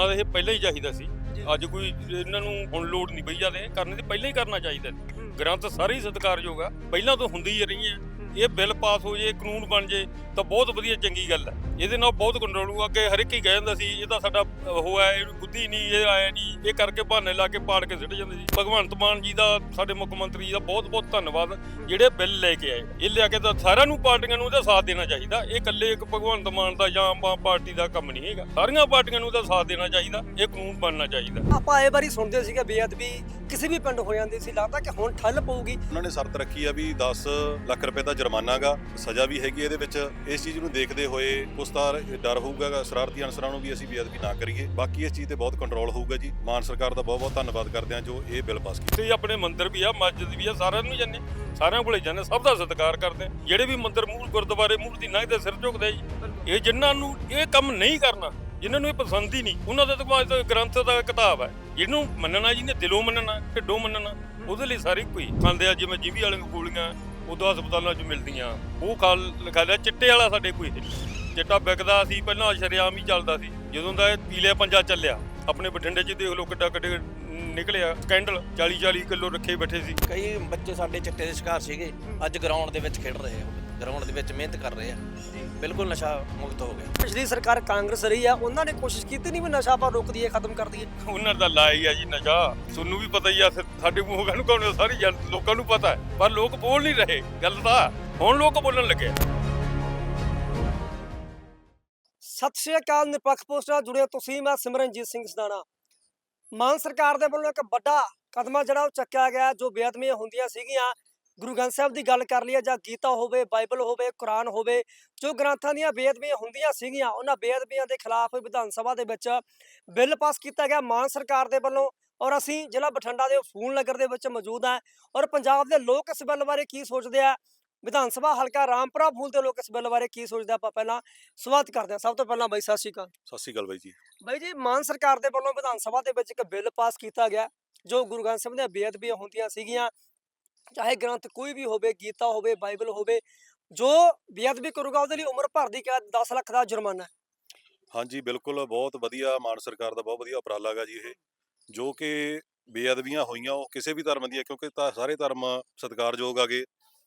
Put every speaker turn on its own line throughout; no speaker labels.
ਹੋਣਾ ਤਾਂ ਇਹ ਪਹਿਲਾਂ ਹੀ ਚਾਹੀਦਾ ਸੀ। ਅੱਜ ਕੋਈ ਇਹਨਾਂ ਨੂੰ ਹੁਣ ਲੋੜ ਨਹੀਂ ਪਈ ਜਾਂਦੇ ਕਰਨੇ ਤੇ ਪਹਿਲਾਂ ਹੀ ਕਰਨਾ ਚਾਹੀਦਾ ਸੀ। ਗ੍ਰੰਥ ਸਾਰੇ ਹੀ ਸਤਿਕਾਰਯੋਗ ਆ ਪਹਿਲਾਂ ਤੋਂ ਹੁੰਦੀ ਹੀ ਰਹੀਆਂ। ਇਹ ਬਿੱਲ ਪਾਸ ਹੋ ਜੇ ਕਾਨੂੰਨ ਬਣ ਜੇ ਤਾਂ ਬਹੁਤ ਵਧੀਆ ਚੰਗੀ ਗੱਲ ਹੈ। ਇਹਦੇ ਨਾਲ ਬਹੁਤ ਕੰਟਰੋਲ ਹੋਊ ਅੱਗੇ ਹਰ ਇੱਕ ਹੀ ਕਹਿ ਜਾਂਦਾ ਸੀ ਇਹ ਤਾਂ ਸਾਡਾ ਉਹ ਹੈ ਇਹਨੂੰ ਬੁੱਧੀ ਨਹੀਂ ਇਹ ਆਇਆ ਨਹੀਂ ਇਹ ਕਰਕੇ ਬਹਾਨੇ ਲਾ ਕੇ ਪਾੜ ਕੇ ਸਿੱਟ ਜਾਂਦੇ ਸੀ। ਭਗਵੰਤ ਮਾਨ ਜੀ ਦਾ ਸਾਡੇ ਮੁੱਖ ਮੰਤਰੀ ਜੀ ਦਾ ਬਹੁਤ ਬਹੁਤ ਧੰਨਵਾਦ ਜਿਹੜੇ ਬਿੱਲ ਲੈ ਕੇ ਆਏ। ਇਹ ਲਿਆ ਕੇ ਤਾਂ ਸਾਰਿਆਂ ਨੂੰ ਪਾਰਟੀਆਂ ਨੂੰ ਇਹਦਾ ਸਾਥ ਦੇਣਾ ਚਾਹੀਦਾ। ਇਹ ਇਕੱਲੇ ਇੱਕ ਭਗਵੰਤ ਮਾਨ ਦਾ ਜਾਂ ਆਮ ਪਾਰਟੀ ਦਾ ਕੰਮ ਨਹੀਂ ਹੈਗਾ। ਸਾਰੀਆਂ ਪਾਰਟੀਆਂ ਨੂੰ ਇਹਦਾ ਸਾਥ ਦੇਣਾ ਚਾਹੀਦਾ ਇਹ ਕਾਨੂੰਨ ਬਣਨਾ ਚਾਹੀਦਾ।
ਆਪਾਂ ਇਹ ਵਾਰੀ ਸੁਣਦੇ ਸੀਗੇ ਬੇਅਦਬੀ ਕਿਸੇ ਵੀ ਪਿੰਡ ਹੋ ਜਾਂਦੀ ਸੀ ਲੱਗਦਾ ਕਿ ਹੁਣ ਠੱਲ ਪਊਗੀ।
ਉਹਨਾਂ ਨੇ ਸ਼ਰਤ ਰੱਖੀ ਆ ਵੀ 10 ਲੱਖ ਰੁਪਏ ਦਾ ਜੁਰਮਾਨਾਗਾ ਸਜ਼ਾ ਵੀ ਹੈਗੀ ਇਹਦੇ ਵਿੱਚ। ਇਸ ਚੀਜ਼ ਨੂੰ ਦੇਖਦੇ ਹੋਏ ਕੁਛ ਤਾਂ ਡਰ ਹੋਊਗਾ ਸ਼ਰਾਰਤੀ ਅਨਸਰਾਂ ਨੂੰ ਵੀ ਅਸੀਂ ਬੇਅਦਬੀ ਨਾ ਕਰੀਏ। ਬਾਕੀ ਇਸ ਚੀਜ਼ ਤੇ ਬਹੁਤ ਕੰਟਰੋਲ ਹੋਊਗਾ ਜੀ। ਮਾਨ ਸਰਕਾਰ ਦਾ ਬਹੁਤ ਬਹੁਤ ਧੰਨਵਾਦ ਕਰਦੇ ਹਾਂ ਜੋ ਇਹ ਬਿੱਲ ਪਾਸ ਕੀਤਾ।
ਤੇ ਆਪਣੇ ਮੰਦਿਰ ਵੀ ਆ, ਮਸਜਿਦ ਵੀ ਆ, ਸਾਰਿਆਂ ਨੂੰ ਜਾਂਦੇ। ਸਾਰਿਆਂ ਕੋਲੇ ਜਾਂਦੇ, ਸਭ ਦਾ ਸਤਿਕਾਰ ਕਰਦੇ ਜਿਹੜੇ ਵੀ ਮੰਦਿਰ ਮੂਲ ਗੁਰਦੁਆਰੇ, ਮੂਲ ਦੀ ਨਾਹ ਦੇ ਸਿਰ ਝੁਕਦੇ ਜੀ। ਇਹ ਜਿਨ੍ਹਾਂ ਨੂੰ ਇਹ ਕੰਮ ਨਹੀਂ ਕਰਨਾ, ਜਿਨ੍ਹਾਂ ਨੂੰ ਇਹ ਪਸੰਦ ਹੀ ਨਹੀਂ, ਉਹਨਾਂ ਦਾ ਤਾਂ ਬਾਅਦ ਗ੍ਰੰਥ ਦਾ ਕਿਤਾਬ ਹੈ। ਜਿਹਨੂੰ ਮੰਨਣਾ ਜਿਹਨੇ ਦਿਲੋਂ ਮੰਨਣਾ, ਢਿੱਡੋਂ ਮੰਨਣਾ, ਉਹਦੇ ਲਈ ਸਾਰੀ ਕੋਈ ਖਾਂਦੇ ਆ, ਜਿਵੇਂ ਜੀਵੀ ਵਾਲੇ ਗੋਲੀਆਂ, ਉਦੋਂ ਹਸਪਤਾਲਾਂ 'ਚ ਮਿਲਦੀਆਂ। ਉਹ ਖਾ ਲਿਖਾ ਲਿਆ, ਚਿੱਟੇ ਵਾਲਾ ਸਾਡੇ ਕੋਈ ਚਿੱਟਾ ਵਿਕਦਾ ਸੀ ਪਹਿਲਾਂ ਸ਼ਰੇਆਮ ਹੀ ਚੱਲਦਾ ਸੀ। ਜਦੋਂ ਦਾ ਇਹ ਪੀਲੇ ਪੰਜਾ ਚੱਲਿਆ ਆਪਣੇ ਬਠਿੰਡੇ 'ਚ ਦੇਖ ਲਓ ਕਿੱਡਾ ਕਿੱਡੇ ਨਿਕਲਿਆ। ਸਕੈਂਡਲ 40 40 ਕਿਲੋ ਰੱਖੇ ਬੈਠੇ ਸੀ।
ਕਈ ਬੱਚੇ ਸਾਡੇ ਚਿੱਟੇ ਦੇ ਸ਼ਿਕਾਰ ਸੀਗੇ। ਅੱਜ ਗਰਾਊਂਡ ਦੇ ਵਿੱਚ ਖੇਡ ਰਹੇ ਆ ਗਰਾਊਂਡ ਦੇ ਵਿੱਚ ਮਿਹਨਤ ਕਰ ਰਹੇ ਆ। ਬਿਲਕੁਲ ਨਸ਼ਾ ਮੁਕਤ ਹੋ ਗਿਆ।
ਪਿਛਲੀ ਸਰਕਾਰ ਕਾਂਗਰਸ ਰਹੀ ਆ ਉਹਨਾਂ ਨੇ ਕੋਸ਼ਿਸ਼ ਕੀਤੀ ਨਹੀਂ ਵੀ ਨਸ਼ਾ ਆਪਾਂ ਰੋਕ ਦਈਏ ਖਤਮ ਕਰ ਦਈਏ।
ਉਹਨਾਂ ਦਾ ਲਾਈ ਆ ਜੀ ਨਸ਼ਾ। ਤੁਹਾਨੂੰ ਵੀ ਪਤਾ ਹੀ ਆ ਸਾਡੇ ਮੂੰਹਾਂ ਨੂੰ ਕੌਣ ਸਾਰੀ ਲੋਕਾਂ ਨੂੰ ਪਤਾ ਹੈ। ਪਰ ਲੋਕ ਬੋਲ ਨਹੀਂ ਰਹੇ। ਗੱਲ ਤਾਂ ਹੁਣ ਲੋਕ ਬੋਲਣ ਲੱਗੇ
ਸਤਿ ਸ਼੍ਰੀ ਅਕਾਲ ਨਿਰਪੱਖ ਪੋਸਟ ਨਾਲ ਜੁੜੇ ਤੁਸੀਂ, ਮੈਂ ਸਿਮਰਨਜੀਤ ਸਿੰਘ ਸਦਾਣਾ। ਮਾਨ ਸਰਕਾਰ ਦੇ ਵੱਲੋਂ ਇੱਕ ਵੱਡਾ ਕਦਮਾ ਜਿਹੜਾ ਉਹ ਚੱਕਿਆ ਗਿਆ ਜੋ ਬੇਅਦਮੀਆਂ ਹੁੰਦੀਆਂ ਸੀਗੀਆਂ। ਗੁਰੂ ਗ੍ਰੰਥ ਸਾਹਿਬ ਦੀ ਗੱਲ ਕਰ ਲਈਏ ਜਾਂ ਗੀਤਾ ਹੋਵੇ, ਬਾਈਬਲ ਹੋਵੇ, ਕੁਰਾਨ ਹੋਵੇ, ਜੋ ਗ੍ਰੰਥਾਂ ਦੀਆਂ ਬੇਅਦਬੀਆਂ ਹੁੰਦੀਆਂ ਸੀਗੀਆਂ, ਉਹਨਾਂ ਬੇਅਦਬੀਆਂ ਦੇ ਖਿਲਾਫ ਵਿਧਾਨ ਸਭਾ ਦੇ ਵਿੱਚ ਬਿੱਲ ਪਾਸ ਕੀਤਾ ਗਿਆ ਮਾਨ ਸਰਕਾਰ ਦੇ ਵੱਲੋਂ। ਔਰ ਅਸੀਂ ਜ਼ਿਲ੍ਹਾ ਬਠਿੰਡਾ ਦੇ ਫੂਲ ਨਗਰ ਦੇ ਵਿੱਚ ਮੌਜੂਦ ਹਾਂ ਔਰ ਪੰਜਾਬ ਦੇ ਲੋਕ ਇਸ ਬਿੱਲ ਬਾਰੇ ਕੀ ਸੋਚਦੇ ਆ? ਵਿਧਾਨ ਸਭਾ ਹਲਕਾ ਰਾਮਪੁਰਾ ਫੂਲ ਦੇ ਲੋਕ ਇਸ ਬਿੱਲ ਬਾਰੇ ਕੀ ਸੋਚਦੇ ਆ? ਆਪਾਂ ਪਹਿਲਾਂ ਸਵਾਗਤ ਕਰਦੇ ਹਾਂ। ਸਭ ਤੋਂ ਪਹਿਲਾਂ ਬਾਈ ਸਤਿ ਸ਼੍ਰੀ ਅਕਾਲ।
ਸਤਿ ਸ਼੍ਰੀ ਅਕਾਲ ਬਾਈ ਜੀ।
ਬਾਈ ਜੀ ਮਾਨ ਸਰਕਾਰ ਦੇ ਵੱਲੋਂ ਵਿਧਾਨ ਸਭਾ ਦੇ ਵਿੱਚ ਇੱਕ ਬਿੱਲ ਪਾਸ ਕੀਤਾ ਗਿਆ। ਜੋ ਗੁਰੂ ਗ੍ਰੰਥ ਸਾਹਿਬ ਦੀਆਂ ਬੇਅਦਬੀਆਂ ਹੁੰਦੀਆਂ ਸੀਗੀਆਂ ਚਾਹੇ ਗ੍ਰੰਥ ਕੋਈ ਵੀ ਹੋਵੇ ਗੀਤਾ ਹੋਵੇ ਬਾਈਬਲ ਹੋਵੇ ਜੋ ਬੇਅਦਬੀ ਕਰੂਗਾ ਉਹਦੇ ਲਈ ਉਮਰ ਭਰ ਦੀ ਕੈਦ 10 ਲੱਖ ਦਾ ਜੁਰਮਾਨਾ। ਹੈ।
ਹਾਂਜੀ ਬਿਲਕੁਲ ਬਹੁਤ ਵਧੀਆ ਮਾਨ ਸਰਕਾਰ ਦਾ ਬਹੁਤ ਵਧੀਆ ਉਪਰਾਲਾ ਗਾ ਜੀ ਇਹ। ਜੋ ਕਿ ਬੇਅਦਬੀਆਂ ਹੋਈਆਂ ਉਹ ਕਿਸੇ ਵੀ ਧਰਮ ਦੀਆਂ ਕਿਉਂਕਿ ਤਾਂ ਸਾਰੇ ਧਰਮ ਸਤਿਕਾਰਯੋਗ ਆਗੇ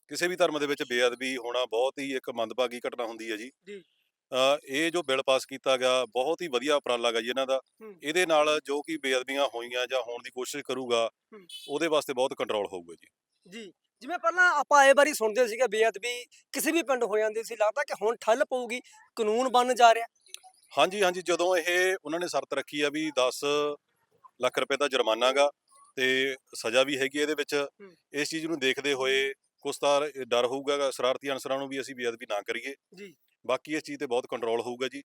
ਕਿਸੇ ਵੀ ਧਰਮ ਦੇ ਵਿੱਚ ਬੇਅਦਬੀ ਹੋਣਾ ਬਹੁਤ ਹੀ ਇੱਕ ਮੰਦਭਾਗੀ ਘਟਨਾ ਹੁੰਦੀ ਹੈ ਜੀ
ਜੀ।
ਇਹ ਜੋ ਬਿੱਲ ਪਾਸ ਕੀਤਾ ਗਿਆ ਬਹੁਤ ਹੀ ਵਧੀਆ ਉਪਰਾਲਾ ਗਾ ਜੀ ਇਹਨਾਂ ਦਾ। ਇਹਦੇ ਨਾਲ ਜੋ ਕਿ ਬੇਅਦਬੀਆਂ ਹੋਈਆਂ ਜਾਂ ਹੋਣ ਦੀ ਕੋਸ਼ਿਸ਼ ਕਰੂਗਾ। ਉਹਦੇ ਵਾਸਤੇ ਬਹੁਤ ਕੰਟਰੋਲ ਹੋਊਗਾ ਜੀ
ਜੀ ਜਿਵੇਂ ਪਹਿਲਾਂ ਆਪਾਂ ਇਹ ਵਾਰੀ ਸੁਣਦੇ ਸੀਗੇ ਬੇਅਦਬੀ ਕਿਸੇ ਵੀ ਪਿੰਡ ਹੋ ਜਾਂਦੀ ਸੀ ਲੱਗਦਾ ਕਿ ਹੁਣ ਠੱਲ ਪਊਗੀ ਕਾਨੂੰਨ ਬਣ ਜਾ ਰਿਹਾ
ਹਾਂਜੀ ਹਾਂਜੀ ਜਦੋਂ ਇਹ ਉਹਨਾਂ ਨੇ ਸ਼ਰਤ ਰੱਖੀ ਆ ਵੀ 10 ਲੱਖ ਰੁਪਏ ਦਾ ਜੁਰਮਾਨਾਗਾ ਤੇ ਸਜ਼ਾ ਵੀ ਹੈਗੀ ਇਹਦੇ ਵਿੱਚ ਇਸ ਚੀਜ਼ ਨੂੰ ਦੇਖਦੇ ਹੋਏ ਕੁਛ ਤਾਂ ਡਰ ਹੋਊਗਾ ਸ਼ਰਾਰਤੀ ਅਨਸਰਾਂ ਨੂੰ ਵੀ ਅਸੀਂ ਬੇਅਦਬੀ ਨਾ ਕਰੀਏ
ਜੀ।
ਬਾਕੀ ਇਸ ਚੀਜ਼ ਤੇ ਬਹੁਤ ਕੰਟਰੋਲ ਹੋਊਗਾ ਜੀ।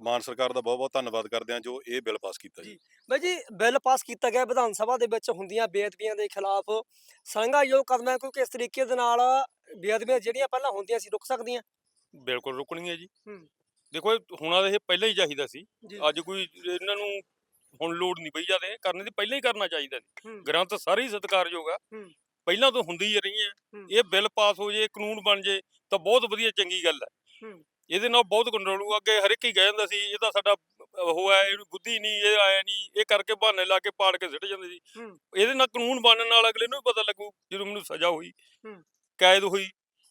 ਮਾਨ ਸਰਕਾਰ ਦਾ ਬਹੁਤ ਬਹੁਤ ਧੰਨਵਾਦ ਕਰਦੇ ਹਾਂ ਜੋ ਇਹ ਬਿੱਲ ਪਾਸ ਕੀਤਾ ਜੀ।
ਬਾਈ ਜੀ ਬਿੱਲ ਪਾਸ ਕੀਤਾ ਗਿਆ ਵਿਧਾਨ ਸਭਾ ਦੇ ਵਿੱਚ ਹੁੰਦੀਆਂ ਬੇਅਦਬੀਆਂ ਦੇ ਖਿਲਾਫ ਸੰਘਾਯੋਗ ਕਦਮ ਹੈ ਕਿਉਂਕਿ ਇਸ ਤਰੀਕੇ ਦੇ ਨਾਲ ਬੇਅਦਬੀਆਂ ਜਿਹੜੀਆਂ ਪਹਿਲਾਂ ਹੁੰਦੀਆਂ ਸੀ ਰੁਕ ਸਕਦੀਆਂ
ਬਿਲਕੁਲ ਰੁਕਣੀ ਹੈ ਜੀ
ਹੂੰ।
ਦੇਖੋ ਇਹ ਹੋਣਾ ਇਹ ਪਹਿਲਾਂ ਹੀ ਚਾਹੀਦਾ ਸੀ। ਅੱਜ ਕੋਈ ਇਹਨਾਂ ਨੂੰ ਹੁਣ ਲੋੜ ਨਹੀਂ ਪਈ ਜਾਂਦੇ ਕਰਨੇ ਤੇ ਪਹਿਲਾਂ ਹੀ ਕਰਨਾ ਚਾਹੀਦਾ ਸੀ। ਗ੍ਰੰਥ ਸਾਰੇ ਹੀ ਸਤਿਕਾਰਯੋਗ ਆ
ਹੂੰ।
ਪਹਿਲਾਂ ਤੋਂ ਹੁੰਦੀ ਹੀ ਰਹੀਆਂ
ਹੂੰ।
ਇਹ ਬਿੱਲ ਪਾਸ ਹੋ ਜੇ ਕਾਨੂੰਨ ਬਣ ਜੇ ਤਾਂ ਬਹੁਤ ਵਧੀਆ ਚੰਗੀ ਗੱਲ ਹੈ। ਇਹਦੇ ਨਾਲ ਬਹੁਤ ਕੰਟਰੋਲ ਹੋਊ ਅੱਗੇ ਹਰ ਇੱਕ ਹੀ ਕਹਿ ਜਾਂਦਾ ਸੀ ਇਹ ਤਾਂ ਸਾਡਾ ਉਹ ਹੈ ਇਹਨੂੰ ਬੁੱਧੀ ਨਹੀਂ ਇਹ ਆਇਆ ਨਹੀਂ ਇਹ ਕਰਕੇ ਬਹਾਨੇ ਲਾ ਕੇ ਪਾੜ ਕੇ ਸਿੱਟ ਜਾਂਦੇ ਸੀ। ਇਹਦੇ ਨਾਲ ਕਾਨੂੰਨ ਬਣਨ ਨਾਲ ਅਗਲੇ ਨੂੰ ਵੀ ਪਤਾ ਲੱਗੂ ਜਦੋਂ ਮੈਨੂੰ ਸਜ਼ਾ ਹੋਈ। ਕੈਦ ਹੋਈ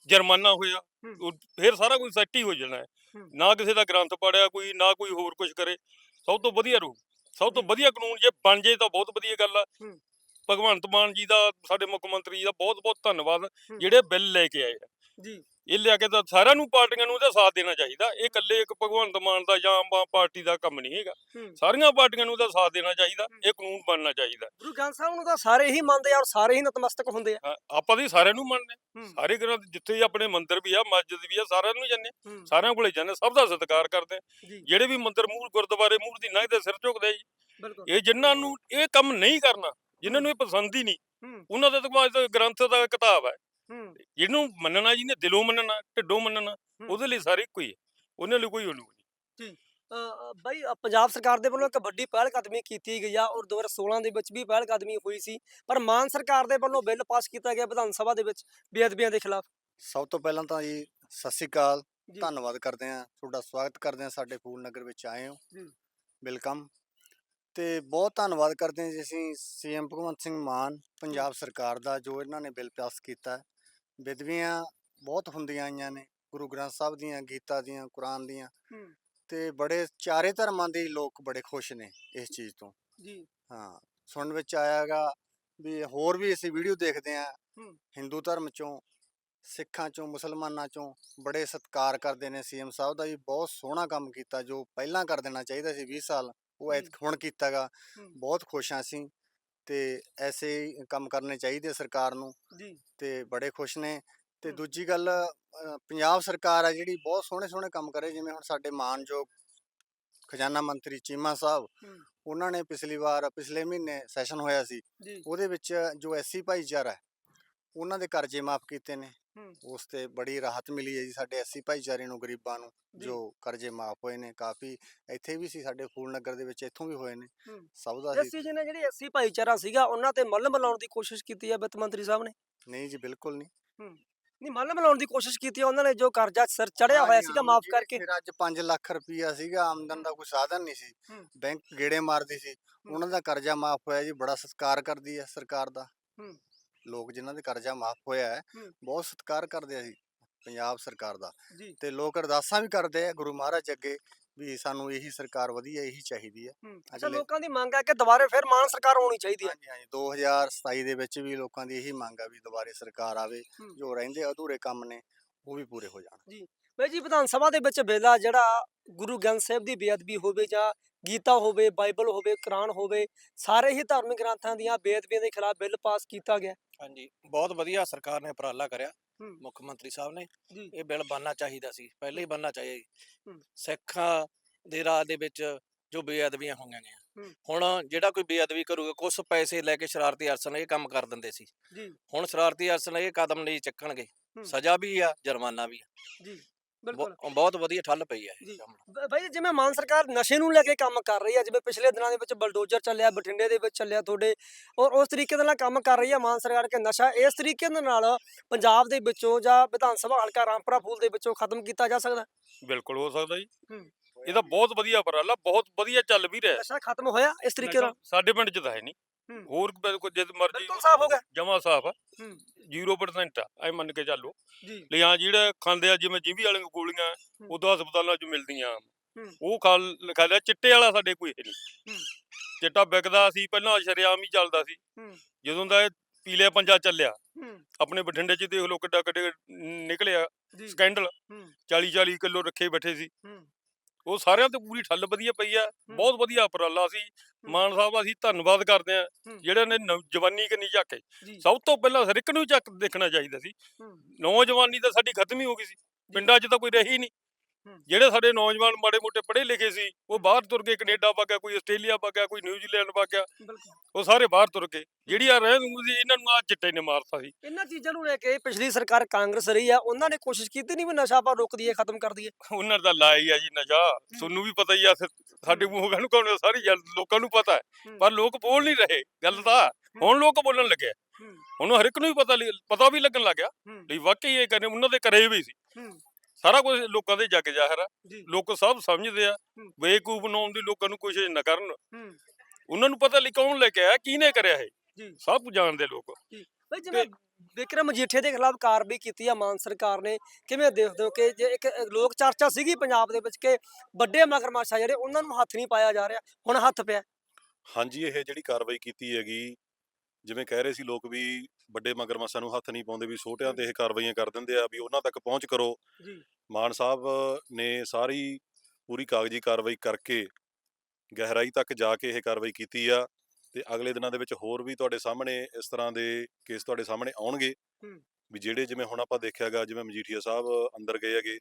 ਜੁਰਮਾਨਾ ਹੋਇਆ ਫਿਰ ਸਾਰਾ ਕੁਝ ਸੈੱਟ ਹੀ ਹੋ ਜਾਣਾ ਹੈ। ਨਾ ਕਿਸੇ ਦਾ ਗ੍ਰੰਥ ਪੜਿਆ ਕੋਈ ਨਾ ਕੋਈ ਹੋਰ ਕੁਝ ਕਰੇ ਸਭ ਤੋਂ ਵਧੀਆ ਰਹੂ ਸਭ ਤੋਂ ਵਧੀਆ ਕਾਨੂੰਨ ਜੇ ਬਣ ਜੇ ਤਾਂ ਬਹੁਤ ਵਧੀਆ ਗੱਲ ਆ। ਭਗਵੰਤ ਮਾਨ ਜੀ ਦਾ ਸਾਡੇ ਮੁੱਖ ਮੰਤਰੀ ਜੀ ਦਾ ਬਹੁਤ ਬਹੁਤ ਧੰਨਵਾਦ। ਜਿਹੜੇ ਬਿੱਲ ਲੈ ਕੇ ਆਏ
ਜੀ।
ਇਹ ਲਿਆ ਕੇ ਤਾਂ ਸਾਰਿਆਂ ਨੂੰ ਪਾਰਟੀਆਂ ਨੂੰ ਇਹਦਾ ਸਾਥ ਦੇਣਾ ਚਾਹੀਦਾ। ਇਹ ਇਕੱਲੇ ਇੱਕ ਭਗਵੰਤ ਮਾਨ ਦਾ ਜਾਂ ਆਮ ਪਾਰਟੀ ਦਾ ਕੰਮ ਨਹੀਂ ਹੈਗਾ। ਸਾਰੀਆਂ ਪਾਰਟੀਆਂ ਨੂੰ ਇਹਦਾ ਸਾਥ ਦੇਣਾ ਚਾਹੀਦਾ। ਇਹ ਕਾਨੂੰਨ ਬਣਨਾ ਚਾਹੀਦਾ।
ਗੁਰੂ ਗ੍ਰੰਥ ਸਾਹਿਬ ਨੂੰ ਤਾਂ ਸਾਰੇ ਹੀ ਮੰਨਦੇ ਆ ਔਰ ਸਾਰੇ ਹੀ ਨਤਮਸਤਕ ਹੁੰਦੇ ਆ।
ਆਪਾਂ ਵੀ ਸਾਰਿਆਂ ਨੂੰ ਮੰਨਦੇ। ਸਾਰੇ ਗ੍ਰੰਥ ਜਿੱਥੇ ਆਪਣੇ ਮੰਦਿਰ ਵੀ ਆ ਮਸਜਿਦ ਵੀ ਆ ਸਾਰਿਆਂ ਨੂੰ ਜਾਂਦੇ। ਸਾਰਿਆਂ ਕੋਲੇ ਜਾਂਦੇ ਸਭ ਦਾ ਸਤਿਕਾਰ ਕਰਦੇ ਜਿਹੜੇ ਵੀ ਮੰਦਿਰ ਮੂਲ ਗੁਰਦੁਆਰੇ ਮੂਲ ਦੀ ਨਾਹ ਦੇ ਸਿਰ ਝੁਕਦੇ ਜੀ। ਇਹ ਜਿਨ੍ਹਾਂ ਨੂੰ ਇਹ ਕੰਮ ਨਹੀਂ ਕਰਨਾ ਜਿਨ੍ਹਾਂ ਨੂੰ ਇਹ ਪਸੰਦ ਹੀ ਨਹੀਂ ਉਹਨਾਂ ਦਾ ਤਾਂ ਗ੍ਰੰਥ ਦਾ ਕਿਤਾਬ ਹੈ ਜਿਹਨੂੰ ਮੰਨਣਾ ਜਿਹਨੇ ਦਿਲੋਂ ਮੰਨਣਾ ਢਿੱਡੋਂ ਮੰਨਣਾ। ਉਹਦੇ ਲਈ ਸਾਰੇ ਇੱਕੋ ਹੀ ਹੈ ਉਹਨਾਂ ਲਈ ਕੋਈ ਉਹਨੂੰ
ਅ, ਬਾਈ ਪੰਜਾਬ ਸਰਕਾਰ ਦੇ ਵੱਲੋਂ ਇੱਕ ਵੱਡੀ ਪਹਿਲ ਕਦਮੀ ਕੀਤੀ ਗਈ ਆ ਔਰ 2016 ਦੇ ਵਿੱਚ ਵੀ ਪਹਿਲ ਕਦਮੀ ਹੋਈ ਸੀ ਪਰ ਮਾਨ ਸਰਕਾਰ ਦੇ ਵੱਲੋਂ ਬਿੱਲ ਪਾਸ ਕੀਤਾ ਗਿਆ ਵਿਧਾਨ ਸਭਾ ਦੇ ਵਿੱਚ ਬੇਅਦਬੀਆਂ ਦੇ ਖਿਲਾਫ
ਸਭ ਤੋਂ ਪਹਿਲਾਂ ਤਾਂ ਜੀ ਸਤਿ ਸ੍ਰੀ ਅਕਾਲ
ਜੀ।
ਧੰਨਵਾਦ ਕਰਦੇ ਹਾਂ ਤੁਹਾਡਾ ਸਵਾਗਤ ਕਰਦੇ ਹਾਂ ਸਾਡੇ ਫੂਲ ਨਗਰ ਵਿੱਚ ਆਏ ਹੋ
ਜੀ।
ਵੈਲਕਮ ਤੇ ਬਹੁਤ ਧੰਨਵਾਦ ਕਰਦੇ ਹਾਂ ਜੀ ਅਸੀਂ ਸੀਐਮ ਭਗਵੰਤ ਸਿੰਘ ਮਾਨ ਪੰਜਾਬ ਸਰਕਾਰ ਦਾ ਜੋ ਇਹਨਾਂ ਨੇ ਬਿੱਲ ਪਾਸ ਕੀਤਾ ਹੈ। ਵਿਧਵੀਆਂ ਬਹੁਤ ਹੁੰਦੀਆਂ ਆਈਆਂ ਨੇ ਗੁਰੂ ਗ੍ਰੰਥ ਸਾਹਿਬ ਦੀਆਂ ਗੀਤਾ ਦੀਆਂ ਕੁਰਾਨ ਦੀਆਂ
ਹੂੰ।
ਤੇ ਬੜੇ ਚਾਰੇ ਧਰਮਾਂ ਦੇ ਲੋਕ ਬੜੇ ਖੁਸ਼ ਨੇ ਇਸ ਚੀਜ਼ ਤੋਂ
ਜੀ
ਹਾਂ ਸੁਣਨ ਵਿੱਚ ਆਇਆਗਾ ਵੀ ਹੋਰ ਵੀ ਅਸੀਂ ਵੀਡੀਓ ਦੇਖਦੇ ਆ
ਹੂੰ।
ਹਿੰਦੂ ਧਰਮ ਚੋਂ ਸਿੱਖਾਂ ਚੋਂ ਮੁਸਲਮਾਨਾਂ ਚੋਂ ਬੜੇ ਸਤਿਕਾਰ ਕਰਦੇ ਨੇ ਸੀਐਮ ਸਾਹਿਬ ਦਾ ਵੀ ਬਹੁਤ ਸੋਹਣਾ ਕੰਮ ਕੀਤਾ ਜੋ ਪਹਿਲਾਂ ਕਰ ਦੇਣਾ ਚਾਹੀਦਾ ਸੀ 20 ਸਾਲ ਉਹ ਐਤ- ਹੁਣ ਕੀਤਾਗਾ। ਬਹੁਤ ਖੁਸ਼ ਹਾਂ ਅਸੀਂ ਤੇ ਐਸੇ ਹੀ ਕੰਮ ਕਰਨੇ ਚਾਹੀਦੇ ਸਰਕਾਰ ਨੂੰ
ਜੀ
ਤੇ ਬੜੇ ਖੁਸ਼ ਨੇ ਤੇ। ਦੂਜੀ ਗੱਲ ਅ, ਪੰਜਾਬ ਸਰਕਾਰ ਆ ਜਿਹੜੀ ਬਹੁਤ ਸੋਹਣੇ ਸੋਹਣੇ ਕੰਮ ਕਰੇ ਜਿਵੇਂ ਹੁਣ ਸਾਡੇ ਮਾਨਯੋਗ ਖਜ਼ਾਨਾ ਮੰਤਰੀ ਚੀਮਾ ਸਾਹਿਬ
ਹੂੰ।
ਉਹਨਾਂ ਨੇ ਪਿਛਲੀ ਵਾਰ ਪਿਛਲੇ ਮਹੀਨੇ ਸੈਸ਼ਨ ਹੋਇਆ ਸੀ
ਜੀ
ਉਹਦੇ ਵਿੱਚ ਜੋ ਐਸਸੀ ਭਾਈਚਾਰਾ ਹੈ ਉਹਨਾਂ ਦੇ ਕਰਜ਼ੇ ਮਾਫ ਕੀਤੇ ਨੇ। ਉਸ ਤੇ ਬੜੀ ਰਾਹਤ ਮਿਲੀ ਹੈ ਜੀ ਸਾਡੇ ਐਸਸੀ ਭਾਈਚਾਰੇ ਨੂੰ ਗਰੀਬਾਂ ਨੂੰ
ਜੀ।
ਜੋ ਕਰਜ਼ੇ ਮਾਫ ਹੋਏ ਨੇ ਕਾਫੀ ਇੱਥੇ ਵੀ ਸੀ ਸਾਡੇ ਫੂਲ ਨਗਰ ਦੇ ਵਿੱਚ ਇੱਥੋਂ ਵੀ ਹੋਏ ਨੇ। ਸਭ ਦਾ
ਇਸ
ਸੀ
ਚੀਜ਼ ਨੇ ਜਿਹੜੀ ਐਸੀ ਭਾਈਚਾਰਾ ਸੀਗਾ ਉਹਨਾਂ ਤੇ ਮੱਲ ਮਲਾਉਣ ਦੀ ਕੋਸ਼ਿਸ਼ ਕੀਤੀ ਹੈ ਵਿੱਤ ਮੰਤਰੀ ਸਾਹਿਬ ਨੇ
ਨਹੀਂ ਜੀ ਬਿਲਕੁਲ ਨਹੀਂ
ਨਹੀਂ ਮੱਲ ਮਲਾਉਣ ਦੀ ਕੋਸ਼ਿਸ਼ ਕੀਤੀ ਉਹਨਾਂ ਨੇ ਜੋ ਕਰਜ਼ਾ ਸਿਰ ਚੜਿਆ ਹੋਇਆ ਸੀਗਾ ਮਾਫ ਕਰਕੇ
ਫਿਰ ਅੱਜ 5 ਲੱਖ ਰੁਪਈਆ ਸੀਗਾ ਆਮਦਨ ਦਾ ਕੋਈ ਸਾਧਨ ਨਹੀਂ ਸੀ। ਬੈਂਕ ਗੇੜੇ ਮਾਰਦੀ ਸੀ ਉਹਨਾਂ ਦਾ ਕਰਜ਼ਾ ਮਾਫ ਹੋਇਆ ਜੀ ਬੜਾ ਸਤਿਕਾਰ ਕਰਦੀ ਹੈ ਸਰਕਾਰ ਦਾ। ਲੋਕ ਜਿਨ੍ਹਾਂ ਦੇ ਕਰਜ਼ਾ ਮਾਫ ਹੋਇਆ ਹੈ। ਬਹੁਤ ਸਤਿਕਾਰ ਕਰਦੇ ਆ ਜੀ ਪੰਜਾਬ ਸਰਕਾਰ ਦਾ
ਜੀ
ਤੇ ਲੋਕ ਅਰਦਾਸਾਂ ਵੀ ਕਰਦੇ ਆ ਗੁਰੂ ਮਹਾਰਾਜ ਅੱਗੇ ਵੀ ਸਾਨੂੰ ਇਹੀ ਸਰਕਾਰ ਵਧੀਆ ਇਹੀ ਚਾਹੀਦੀ ਹੈ।
ਅੱਛਾ ਲੋਕਾਂ ਦੀ ਮੰਗ ਹੈ ਕਿ ਦੁਬਾਰੇ ਫਿਰ ਮਾਨ ਸਰਕਾਰ ਹੋਣੀ ਚਾਹੀਦੀ ਹੈ
ਹਾਂਜੀ ਹਾਂਜੀ 2027 ਦੇ ਵਿੱਚ ਵੀ ਲੋਕਾਂ ਦੀ ਇਹੀ ਮੰਗ ਆ ਵੀ ਦੁਬਾਰੇ ਸਰਕਾਰ ਆਵੇ। ਜੋ ਰਹਿੰਦੇ ਅਧੂਰੇ ਕੰਮ ਨੇ ਉਹ ਵੀ ਪੂਰੇ ਹੋ ਜਾਣ
ਬਈ ਜੀ ਵਿਧਾਨ ਸਭਾ ਦੇ ਵਿੱਚ ਬਿੱਲ ਜਿਹੜਾ ਗੁਰੂ ਗ੍ਰੰਥ ਸਾਹਿਬ ਦੀ ਬੇਅਦਬੀ ਹੋਵੇ ਜਾਂ ਗੀਤਾ ਹੋਵੇ ਬਾਈਬਲ ਹੋਵੇ ਕੁਰਾਨ ਹੋਵੇ ਸਾਰੇ ਹੀ ਧਾਰਮਿਕ ਗ੍ਰੰਥਾਂ ਦੀਆਂ ਬੇਅਦਬੀਆਂ ਦੇ ਖਿਲਾਫ ਬਿੱਲ ਪਾਸ ਕੀਤਾ ਗਿਆ
ਹਾਂਜੀ ਬਹੁਤ ਵਧੀਆ ਸਰਕਾਰ ਨੇ ਉਪਰਾਲਾ ਕਰਿਆ
ਹੂੰ।
ਮੁੱਖ ਮੰਤਰੀ ਸਾਹਿਬ ਨੇ।
ਜੀ।
ਇਹ ਬਿੱਲ ਬਣਨਾ ਚਾਹੀਦਾ ਸੀ ਪਹਿਲੇ ਹੀ ਬਣਨਾ ਚਾਹੀਦਾ ਸੀ। ਸਿੱਖਾਂ ਦੇ ਰਾਜ ਦੇ ਵਿੱਚ ਜੋ ਬੇਅਦਬੀਆਂ ਹੋਈਆਂ ਨੇ
ਹੂੰ।
ਹੁਣ ਜਿਹੜਾ ਕੋਈ ਬੇਅਦਬੀ ਕਰੂਗਾ ਕੁਝ ਪੈਸੇ ਲੈ ਕੇ ਸ਼ਰਾਰਤੀ ਅਰਸਨ ਇਹ ਕੰਮ ਕਰ ਦਿੰਦੇ ਸੀ।
ਜੀ।
ਹੁਣ ਸ਼ਰਾਰਤੀ ਅਰਸਨ ਇਹ ਕਦਮ ਨਹੀਂ ਚੱਕਣਗੇ।
ਹੂੰ।
ਸਜ਼ਾ ਵੀ ਆ ਜੁਰਮਾਨਾ ਵੀ ਆ।
ਜੀ। ਬਿਲਕੁਲ
ਬਹੁ- ਬਹੁਤ ਵਧੀਆ ਠੱਲ ਪਈ ਆ
ਜੀ। ਬ- ਬਈ ਜਿਵੇਂ ਮਾਨ ਸਰਕਾਰ ਨਸ਼ੇ ਨੂੰ ਲੈ ਕੇ ਕੰਮ ਕਰ ਰਹੀ ਹੈ ਜਿਵੇਂ ਪਿਛਲੇ ਦਿਨਾਂ ਦੇ ਵਿੱਚ ਬਲਡੋਜ਼ਰ ਚੱਲਿਆ ਬਠਿੰਡੇ ਦੇ ਵਿੱਚ ਚੱਲਿਆ ਤੁਹਾਡੇ ਔਰ ਉਸ ਤਰੀਕੇ ਦੇ ਨਾਲ ਕੰਮ ਕਰ ਰਹੀ ਹੈ ਮਾਨ ਸਰਕਾਰ ਕਿ ਨਸ਼ਾ ਇਸ ਤਰੀਕੇ ਦੇ ਨਾਲ ਪੰਜਾਬ ਦੇ ਵਿੱਚੋਂ ਜਾਂ ਵਿਧਾਨ ਸਭਾ ਹਲਕਾ ਰਾਮਪੁਰਾ ਫੂਲ ਦੇ ਵਿੱਚੋਂ ਖਤਮ ਕੀਤਾ ਜਾ ਸਕਦਾ
ਬਿਲਕੁਲ ਹੋ ਸਕਦਾ ਜੀ
ਹੂੰ।
ਇਹ ਤਾਂ ਬਹੁਤ ਵਧੀਆ ਉਪਰਾਲਾ ਬਹੁਤ ਵਧੀਆ ਚੱਲ ਵੀ ਰਿਹਾ
ਨਸ਼ਾ ਖਤਮ ਹੋਇਆ ਇਸ ਤਰੀਕੇ ਨਾਲ
ਸਾਡੇ ਪਿੰਡ 'ਚ ਤਾਂ ਹੈ ਨਹੀਂ
ਹੂੰ।
ਹੋਰ ਬਿਲਕੁਲ ਜਦ ਮਰਜ਼ੀ
ਬਿਲਕੁਲ ਸਾਫ਼ ਹੋ ਗਿਆ।
ਜਮਾ ਸਾਫ਼ ਆ।
ਹੂੰ।
0% ਆ ਐ ਮੰਨ ਕੇ ਚੱਲੋ।
ਜੀ।
ਲਿਆ ਜਿਹੜੇ ਖਾਂਦੇ ਆ ਜਿਵੇਂ ਜਿੰਬੀ ਵਾਲੀਆਂ ਗੋਲੀਆਂ। ਉਦੋਂ ਹਸਪਤਾਲਾਂ 'ਚ ਮਿਲਦੀਆਂ।
ਹੂੰ।
ਉਹ ਖਾ ਲਿਖਾ ਲਿਆ ਚਿੱਟੇ ਵਾਲਾ ਸਾਡੇ ਕੋਈ ਹੈ ਨਹੀਂ।
ਹੂੰ।
ਚਿੱਟਾ ਵਿਕਦਾ ਸੀ ਪਹਿਲਾਂ ਸ਼ਰੇਆਮ ਹੀ ਚੱਲਦਾ ਸੀ।
ਹੂੰ।
ਜਦੋਂ ਦਾ ਇਹ ਪੀਲੇ ਪੰਜਾ ਚੱਲਿਆ
ਹੂੰ।
ਆਪਣੇ ਬਠਿੰਡੇ 'ਚ ਦੇਖ ਲਓ ਕਿੱਡਾ ਕਿੱਡੇ ਨਿਕਲਿਆ
ਜੀ।
ਸਕੈਂਡਲ।
ਹੂੰ।
40 40 ਕਿਲੋ ਰੱਖੇ ਬੈਠੇ ਸੀ।
ਹੂੰ।
ਉਹ ਸਾਰਿਆਂ ਤੇ ਪੂਰੀ ਠੱਲ ਵਧੀਆ ਪਈ ਆ। ਬਹੁਤ ਵਧੀਆ ਉਪਰਾਲਾ ਸੀ। ਮਾਨ ਸਾਹਿਬ ਦਾ ਅਸੀਂ ਧੰਨਵਾਦ ਕਰਦੇ ਆ। ਜਿਹੜੇ ਨੇ ਜਵਾਨੀ ਕਿ। ਨਹੀਂ ਝਾਕੇ ਸਭ ਤੋਂ ਪਹਿਲਾਂ ਹਰ ਇੱਕ ਨੂੰ ਚੱਕ ਦੇਖਣਾ ਚਾਹੀਦਾ ਸੀ। ਨੌਜਵਾਨੀ ਤਾਂ ਸਾਡੀ ਖਤਮ ਹੀ ਹੋ ਗਈ ਸੀ। ਪਿੰਡਾਂ 'ਚ ਤਾਂ ਕੋਈ ਰਹੀ ਨਹੀਂ। ਜਿਹੜੇ ਸਾਡੇ ਨੌਜਵਾਨ ਮਾੜੇ ਮੋਟੇ ਪੜ੍ਹੇ ਲਿਖੇ ਸੀ ਉਹ ਬਾਹਰ ਤੁਰ ਗਏ ਕੈਨੇਡਾ ਵਗ ਗਿਆ ਕੋਈ ਆਸਟ੍ਰੇਲੀਆ ਵਗ ਗਿਆ ਕੋਈ ਨਿਊਜ਼ੀਲੈਂਡ ਵਗ ਗਿਆ ਉਹ ਸਾਰੇ ਬਾਹਰ ਤੁਰ ਗਏ ਜਿਹੜੀ ਆ ਰਹਿ ਸੀ ਇਹਨਾਂ ਨੂੰ ਆ ਚਿੱਟੇ ਨੇ ਮਾਰਤਾ ਸੀ।
ਇਹਨਾਂ ਚੀਜ਼ਾਂ ਨੂੰ ਲੈ ਕੇ ਪਿਛਲੀ ਸਰਕਾਰ ਕਾਂਗਰਸ ਰਹੀ ਆ ਉਹਨਾਂ ਨੇ ਕੋਸ਼ਿਸ਼ ਕੀਤੀ ਨਹੀਂ ਵੀ ਨਸ਼ਾ ਆਪਾਂ ਰੋਕ ਦਈਏ ਖਤਮ ਕਰ ਦਈਏ।
ਉਹਨਾਂ ਦਾ ਲਾਈ ਆ ਜੀ ਨਸ਼ਾ ਤੁਹਾਨੂੰ ਵੀ ਪਤਾ ਹੀ ਆ ਸਾਡੇ ਮੂੰਹ ਨੂੰ ਕੌਣ ਸਾਰੀ ਲੋਕਾਂ ਨੂੰ ਪਤਾ ਹੈ। ਪਰ ਲੋਕ ਬੋਲ ਨਹੀਂ ਰਹੇ ਗੱਲ ਤਾਂ ਹੁਣ ਲੋਕ ਬੋਲਣ ਲੱਗੇ ਹੁਣ ਹਰ ਇੱਕ ਨੂੰ ਹੀ ਪਤਾ ਪਤਾ ਵੀ ਲੱਗਣ ਲੱਗ ਗਿਆ
ਹੂੰ।
ਵੀ ਵਾਕਈ ਇਹ ਕਹਿੰਦੇ ਉਹਨਾਂ ਦੇ ਕਰੇ ਵੀ ਸੀ। ਸਾਰਾ ਕੁਝ ਲੋਕਾਂ ਦੇ ਜੱਗ ਜ਼ਾਹਰ ਆ।
ਜੀ।
ਲੋਕ ਸਭ ਸਮਝਦੇ ਆ
ਹੂੰ।
ਬੇਕੂਫ ਬਣਾਉਣ ਦੀ ਲੋਕਾਂ ਨੂੰ ਕੋਸ਼ਿਸ਼ ਨਾ ਕਰਨ।
ਹੂੰ।
ਉਹਨਾਂ ਨੂੰ ਪਤਾ ਲਈ ਕੌਣ ਲੈ ਕੇ ਆਇਆ ਕਿਹਨੇ ਕਰਿਆ ਇਹ?
ਜੀ।
ਸਭ ਜਾਣਦੇ ਲੋਕ।
ਬਈ ਜਿਵੇਂ ਵਿਕਰਮ ਮਜੀਠੇ ਦੇ ਖਿਲਾਫ ਕਾਰਵਾਈ ਕੀਤੀ ਆ ਮਾਨ ਸਰਕਾਰ ਨੇ। ਕਿਵੇਂ ਦੇਖਦੇ ਹੋ ਕਿ ਜੇ ਇੱਕ ਲੋਕ ਚਰਚਾ ਸੀਗੀ ਪੰਜਾਬ ਦੇ ਵਿੱਚ ਕਿ ਵੱਡੇ ਮਗਰਮੱਛ ਆ ਜਿਹੜੇ ਉਹਨਾਂ ਨੂੰ ਹੱਥ ਨਹੀਂ ਪਾਇਆ ਜਾ ਰਿਹਾ ਹੁਣ ਹੱਥ ਪਿਆ।
ਹਾਂਜੀ ਇਹ ਜਿਹੜੀ ਕਾਰਵਾਈ ਕੀਤੀ ਹੈਗੀ ਜਿਵੇਂ ਕਹਿ ਰਹੇ ਸੀ ਲੋਕ ਵੀ ਵੱਡੇ ਮਗਰਮੱਛਾਂ ਨੂੰ ਹੱਥ ਨਹੀਂ ਪਾਉਂਦੇ ਵੀ ਛੋਟਿਆਂ ਤੇ ਇਹ ਕਾਰਵਾਈਆਂ ਕਰ ਦਿੰਦੇ ਆ ਵੀ ਉਹਨਾਂ ਤੱਕ ਪਹੁੰਚ ਕਰੋ।
ਜੀ।
ਮਾਨ ਸਾਹਿਬ ਨੇ ਸਾਰੀ ਪੂਰੀ ਕਾਗਜ਼ੀ ਕਾਰਵਾਈ ਕਰਕੇ ਗਹਿਰਾਈ ਤੱਕ ਜਾ ਕੇ ਇਹ ਕਾਰਵਾਈ ਕੀਤੀ ਆ ਤੇ ਅਗਲੇ ਦਿਨਾਂ ਦੇ ਵਿੱਚ ਹੋਰ ਵੀ ਤੁਹਾਡੇ ਸਾਹਮਣੇ ਇਸ ਤਰ੍ਹਾਂ ਦੇ ਕੇਸ ਤੁਹਾਡੇ ਸਾਹਮਣੇ ਆਉਣਗੇ। ਵੀ ਜਿਹੜੇ ਜਿਵੇਂ ਹੁਣ ਆਪਾਂ ਦੇਖਿਆਗਾ ਜਿਵੇਂ ਮਜੀਠੀਆ ਸਾਹਿਬ ਅੰਦਰ ਗਏ ਹੈਗੇ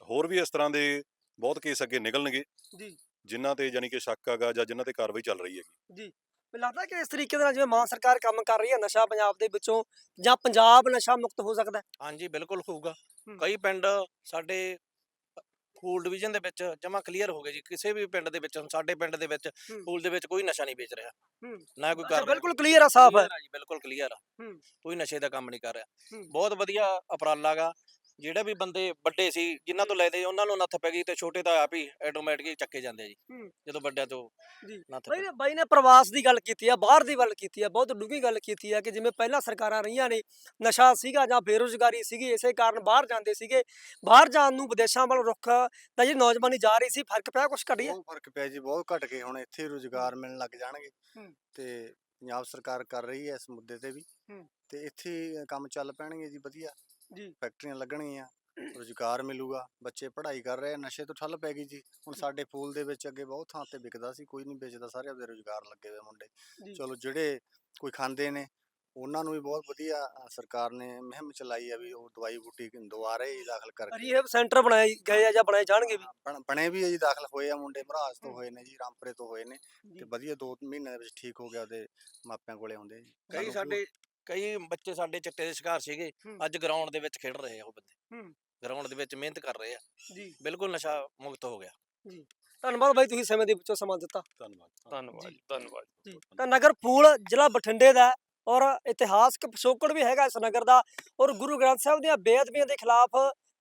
ਹੋਰ ਵੀ ਇਸ ਤਰ੍ਹਾਂ ਦੇ ਬਹੁਤ ਕੇਸ ਅੱਗੇ ਨਿਕਲਣਗੇ।
ਜੀ।
ਜਿਨ੍ਹਾਂ ਤੇ ਯਾਨੀ ਕਿ ਸ਼ੱਕ ਹੈਗਾ ਜਾਂ ਜਿਨ੍ਹਾਂ ਤੇ ਕਾਰਵਾਈ ਚੱਲ ਰਹੀ ਹੈਗੀ।
ਜੀ। ਮੈਨੂੰ ਲੱਗਦਾ ਕਿ ਇਸ ਤਰੀਕੇ ਦੇ ਨਾਲ ਜਿਵੇਂ ਮਾਨ ਸਰਕਾਰ ਕੰਮ ਕਰ ਰਹੀ ਹੈ ਨਸ਼ਾ ਪੰਜਾਬ ਦੇ ਵਿੱਚੋਂ ਜਾਂ ਪੰਜਾਬ ਨਸ਼ਾ ਮੁਕਤ ਹੋ ਸਕਦਾ ਹੈ
ਹਾਂਜੀ ਬਿਲਕੁਲ ਹੋਊਗਾ
ਹੂੰ।
ਕਈ ਪਿੰਡ ਸਾਡੇ ਫੂਲ ਡਿਵੀਜ਼ਨ ਦੇ ਵਿੱਚ ਜਮਾ ਕਲੀਅਰ ਹੋ ਗਏ ਜੀ ਕਿਸੇ ਵੀ ਪਿੰਡ ਦੇ ਵਿੱਚ ਸਾਡੇ ਪਿੰਡ ਦੇ ਵਿੱਚ
ਹੂੰ।
ਫੂਲ ਦੇ ਵਿੱਚ ਕੋਈ ਨਸ਼ਾ ਨਹੀਂ ਵੇਚ ਰਿਹਾ
ਹੂੰ।
ਨਾ ਕੋਈ
ਅੱਛਾ,
ਕਰ
ਬਿਲਕੁਲ ਕਲੀਅਰ ਆ ਸਾਫ਼ ਹੈ
ਜੀ ਬਿਲਕੁਲ ਕਲੀਅਰ ਆ
ਹੂੰ।
ਕੋਈ ਨਸ਼ੇ ਦਾ ਕੰਮ ਨਹੀਂ ਕਰ ਰਿਹਾ
ਹੂੰ।
ਬਹੁਤ ਵਧੀਆ ਉਪਰਾਲਾ ਗਾ ਜਿਹੜੇ ਵੀ ਬੰਦੇ ਵੱਡੇ ਸੀ ਜਿਨ੍ਹਾਂ ਤੋਂ ਲੈਦੇ ਉਹਨਾਂ ਨੂੰ ਨੱਥ ਪੈ ਗਈ ਤੇ ਛੋਟੇ ਤਾਂ ਆਪ ਹੀ ਆਟੋਮੈਟਿਕ ਹੀ ਚੱਕੇ ਜਾਂਦੇ ਆ ਜੀ
ਹੂੰ।
ਜਦੋਂ ਵੱਡਿਆਂ ਤੋਂ
ਜੀ।
ਨੱਥ
ਬਾਈ
ਪੈ
ਨੇ ਬਾਈ ਨੇ ਪ੍ਰਵਾਸ ਦੀ ਗੱਲ ਕੀਤੀ ਆ ਬਾਹਰ ਦੀ ਗੱਲ ਕੀਤੀ ਆ ਬਹੁਤ ਡੂੰਘੀ ਗੱਲ ਕੀਤੀ ਆ ਕਿ ਜਿਵੇਂ ਪਹਿਲਾਂ ਸਰਕਾਰਾਂ ਰਹੀਆਂ ਨੇ ਨਸ਼ਾ ਸੀਗਾ ਜਾਂ ਬੇਰੁਜ਼ਗਾਰੀ ਸੀਗੀ ਇਸੇ ਕਾਰਨ ਬਾਹਰ ਜਾਂਦੇ ਸੀਗੇ ਬਾਹਰ ਜਾਣ ਨੂੰ ਵਿਦੇਸ਼ਾਂ ਵੱਲ ਰੁੱਖ ਤਾਂ ਜਿਹੜੀ ਨੌਜਵਾਨੀ ਜਾ ਰਹੀ ਸੀ ਫ਼ਰਕ ਪਿਆ ਕੁਛ ਘਟੀ
ਬਹੁਤ ਫ਼ਰਕ ਪਿਆ ਜੀ ਬਹੁਤ ਘਟ ਗਏ ਹੁਣ ਇੱਥੇ ਰੁਜ਼ਗਾਰ ਮਿਲਣ ਲੱਗ ਜਾਣਗੇ
ਹੂੰ।
ਤੇ ਪੰਜਾਬ ਸਰਕਾਰ ਕਰ ਰਹੀ ਹੈ ਇਸ ਮੁੱਦੇ ਤੇ ਵੀ
ਹੂੰ।
ਤੇ ਇੱਥੇ ਹੀ ਕੰਮ ਚੱਲ ਪੈਣਗੇ ਜੀ ਵਧੀਆ
ਜੀ।
ਫੈਕਟਰੀਆਂ ਲੱਗਣਗੀਆਂ ਰੁਜ਼ਗਾਰ ਮਿਲੂਗਾ ਬੱਚੇ ਪੜ੍ਹਾਈ ਕਰ ਰਹੇ ਆ ਨਸ਼ੇ ਤੋਂ ਠੱਲ ਪੈ ਗਈ ਜੀ ਹੁਣ ਸਾਡੇ ਫੂਲ ਦੇ ਵਿੱਚ ਅੱਗੇ ਬਹੁਤ ਥਾਂ ਤੇ ਵਿਕਦਾ ਸੀ ਕੋਈ ਨਹੀਂ ਵੇਚਦਾ ਸਾਰੇ ਆਪਦੇ ਰੁਜ਼ਗਾਰ ਲੱਗੇ ਹੋਏ ਮੁੰਡੇ
ਜੀ।
ਚਲੋ ਜਿਹੜੇ ਕੋਈ ਖਾਂਦੇ ਨੇ ਉਹਨਾਂ ਨੂੰ ਵੀ ਬਹੁਤ ਵਧੀਆ ਅ, ਸਰਕਾਰ ਨੇ ਮੁਹਿੰਮ ਚਲਾਈ ਆ ਵੀ ਉਹ ਦਵਾਈ ਬੂਟੀ ਦੁਬਾਰਾ ਹੀ ਦਾਖਲ ਕਰਕੇ
ਰੀਹੈਬ ਸੈਂਟਰ ਬਣਾਏ ਗਏ ਆ ਜਾਂ ਬਣਾਏ ਜਾਣਗੇ ਵੀ
ਬਣ- ਬਣੇ ਵੀ ਆ ਜੀ ਦਾਖਲ ਹੋਏ ਆ ਮੁੰਡੇ ਮਹਾਰਾਜ ਤੋਂ। ਹੋਏ ਨੇ ਜੀ ਰਾਮਪੁਰੇ ਤੋਂ ਹੋਏ ਨੇ
ਜੀ।
ਤੇ ਵਧੀਆ 2 ਮਹੀਨਿਆਂ ਦੇ ਵਿੱਚ ਠੀਕ ਹੋ ਗਿਆ ਉਹਦੇ ਮਾਪਿਆਂ ਕੋਲੇ ਆਉਂਦੇ
ਕਈ ਸਾਡੇ ਕਈ ਬੱਚੇ ਸਾਡੇ ਚਿੱਟੇ ਦੇ ਸ਼ਿਕਾਰ ਸੀਗੇ
ਹੂੰ।
ਅੱਜ ਗਰਾਊਂਡ ਦੇ ਵਿੱਚ ਖੇਡ ਰਹੇ ਆ ਉਹ ਬੰਦੇ।
ਹੂੰ।
ਗਰਾਊਂਡ ਦੇ ਵਿੱਚ ਮਿਹਨਤ ਕਰ ਰਹੇ ਆ।
ਜੀ।
ਬਿਲਕੁਲ ਨਸ਼ਾ ਮੁਕਤ ਹੋ ਗਿਆ।
ਧੰਨਵਾਦ ਬਾਈ ਤੁਸੀਂ ਸਮੇਂ ਦੇ ਵਿੱਚੋਂ ਸਮਾਂ ਦਿੱਤਾ।
ਧੰਨਵਾਦ।
ਧੰਨਵਾਦ
ਜੀ।
ਧੰਨਵਾਦ।
ਤਾਂ ਨਗਰ ਫੂਲ ਜ਼ਿਲ੍ਹਾ ਬਠਿੰਡੇ ਦਾ ਹੈ ਔਰ ਇਤਿਹਾਸਕ ਪਿਛੋਕੜ ਵੀ ਹੈਗਾ ਇਸ ਨਗਰ ਦਾ ਔਰ ਗੁਰੂ ਗ੍ਰੰਥ ਸਾਹਿਬ ਦੀਆਂ ਬੇਅਦਬੀਆਂ ਦੇ ਖਿਲਾਫ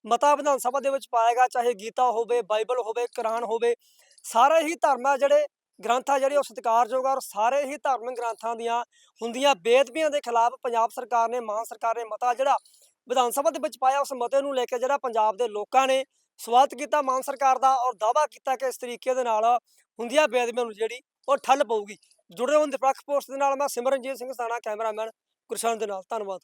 ਮਤਾ ਵਿਧਾਨ ਸਭਾ ਦੇ ਵਿੱਚ ਪਾਏਗਾ ਚਾਹੇ ਗੀਤਾ ਹੋਵੇ ਬਾਈਬਲ ਹੋਵੇ ਕੁਰਾਨ ਹੋਵੇ ਸਾਰੇ ਹੀ ਧਰਮ ਆ ਜਿਹੜੇ ਗ੍ਰੰਥ ਆ ਜਿਹੜੇ ਉਹ ਸਤਿਕਾਰਯੋਗ ਆ ਔਰ ਸਾਰੇ ਹੀ ਧਾਰਮਿਕ ਗ੍ਰੰਥਾਂ ਦੀਆਂ ਹੁੰਦੀਆਂ ਬੇਅਦਬੀਆਂ ਦੇ ਖਿਲਾਫ ਪੰਜਾਬ ਸਰਕਾਰ ਨੇ ਮਾਨ ਸਰਕਾਰ ਨੇ ਮਤਾ ਜਿਹੜਾ ਵਿਧਾਨ ਸਭਾ ਦੇ ਵਿੱਚ ਪਾਇਆ, ਉਸ ਮਤੇ ਨੂੰ ਲੈ ਕੇ ਜਿਹੜਾ ਪੰਜਾਬ ਦੇ ਲੋਕਾਂ ਨੇ ਸਵਾਗਤ ਕੀਤਾ ਮਾਨ ਸਰਕਾਰ ਦਾ ਔਰ ਦਾਅਵਾ ਕੀਤਾ ਕਿ ਇਸ ਤਰੀਕੇ ਦੇ ਨਾਲ ਹੁੰਦੀਆਂ ਬੇਅਦਬੀਆਂ ਨੂੰ ਜਿਹੜੀ ਉਹ ਠੱਲ ਪਊਗੀ। ਜੁੜੇ ਹੋਣ ਦੇ ਪੱਖ ਪੋਸਟ ਦੇ ਨਾਲ, ਮੈਂ ਸਿਮਰਨਜੀਤ ਸਿੰਘ ਸਾਣਾ ਕੈਮਰਾਮੈਨ ਗੁਰਸ਼ਨ ਦੇ ਨਾਲ। ਧੰਨਵਾਦ।